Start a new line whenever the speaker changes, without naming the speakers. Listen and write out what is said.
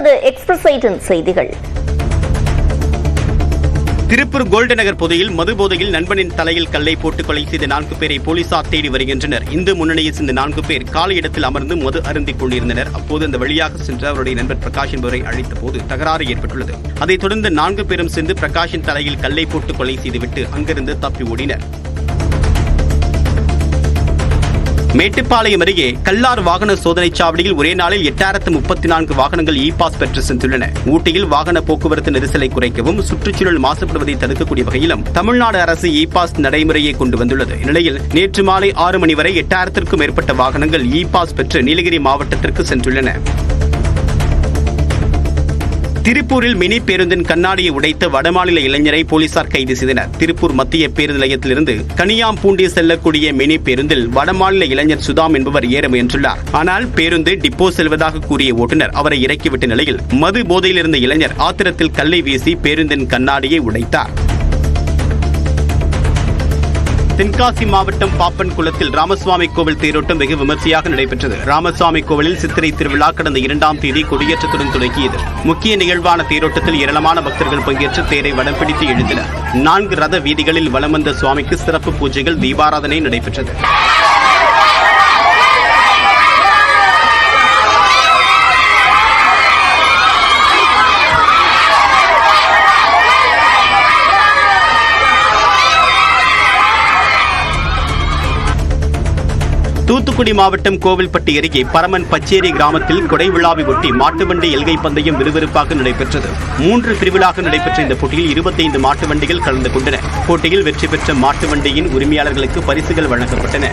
தொடர்வது express eighteen செய்திகள்.
Tiruppur gold நகர் பொதியில் மது நண்பனின் தலையில் கல்லை போட்டு கொலை செய்த நான்கு பேரை போலீசார் தேடி வருகின்றனர். இந்து முன்னணியை சேர்ந்த நான்கு பேர் காலை இடத்தில் அமர்ந்து மது அருந்திக் கொண்டிருந்தனர். அப்போது அந்த வழியாக சென்ற அவருடைய நண்பர் பிரகாஷ் என்பவரை அழைத்த போது தகராறு ஏற்பட்டுள்ளது. அதைத் தொடர்ந்து நான்கு பேரும் சென்று பிரகாஷின் தலையில் கல்லை போட்டு கொலை செய்துவிட்டு அங்கிருந்து தப்பி ஓடினர். மேட்டுப்பாளையம் அருகே கல்லார் வாகன சோதனை சாவடியில் ஒரே நாளில் எட்டாயிரத்து முப்பத்தி நான்கு வாகனங்கள் இ பாஸ் பெற்று சென்றுள்ளன. ஊட்டியில் வாகன போக்குவரத்து நெரிசலை குறைக்கவும் சுற்றுச்சூழல் மாசுபடுவதை தடுக்கக்கூடிய வகையிலும் தமிழ்நாடு அரசு இ பாஸ் நடைமுறையை கொண்டு வந்துள்ளது. இந்நிலையில் நேற்று மாலை ஆறு மணி வரை எட்டாயிரத்திற்கும் மேற்பட்ட வாகனங்கள் இ பாஸ் பெற்று நீலகிரி மாவட்டத்திற்கு சென்றுள்ளன. திருப்பூரில் மினி பேருந்தின் கண்ணாடியை உடைத்த வடமாநில இளைஞரை போலீசார் கைது செய்தனர். திருப்பூர் மத்திய பேருந்து நிலையத்திலிருந்து கனியாம்பூண்டி செல்லக்கூடிய மினி பேருந்தில் வடமாநில இளைஞர் சுதாம் என்பவர் ஏற முயன்றுள்ளார். ஆனால் பேருந்து டிப்போ செல்வதாக கூறிய ஓட்டுநர் அவரை இறக்கிவிட்ட நிலையில் மது போதையில் இருந்த இளைஞர் ஆத்திரத்தில் கல்லை வீசி பேருந்தின் கண்ணாடியை உடைத்தார். தென்காசி மாவட்டம் பாப்பன் குளத்தில் ராமசுவாமி கோவில் தேரோட்டம் வெகு விமர்சையாக நடைபெற்றது. ராமசுவாமி கோவிலில் சித்திரை திருவிழா கடந்த இரண்டாம் தேதி கொடியேற்றத்துடன் தொடங்கியது. முக்கிய நிகழ்வான தேரோட்டத்தில் ஏராளமான பக்தர்கள் பங்கேற்று தேரை வடம் பிடித்து எழுந்தனர். நான்கு ரத வீதிகளில் வலம் வந்த சுவாமிக்கு சிறப்பு பூஜைகள் தீபாராதனை நடைபெற்றது. தூத்துக்குடி மாவட்டம் கோவில்பட்டி அருகே பரமன் பச்சேரி கிராமத்தில் கொடை விழாவை ஒட்டி மாட்டு வண்டி எல்கை பந்தயம் விறுவிறுப்பாக நடைபெற்றது. மூன்று பிரிவுகளாக நடைபெற்ற இந்த போட்டியில் இருபத்தைந்து மாட்டு வண்டிகள் கலந்து கொண்டன. போட்டியில் வெற்றி பெற்ற மாட்டு வண்டியின் உரிமையாளர்களுக்கு பரிசுகள் வழங்கப்பட்டன.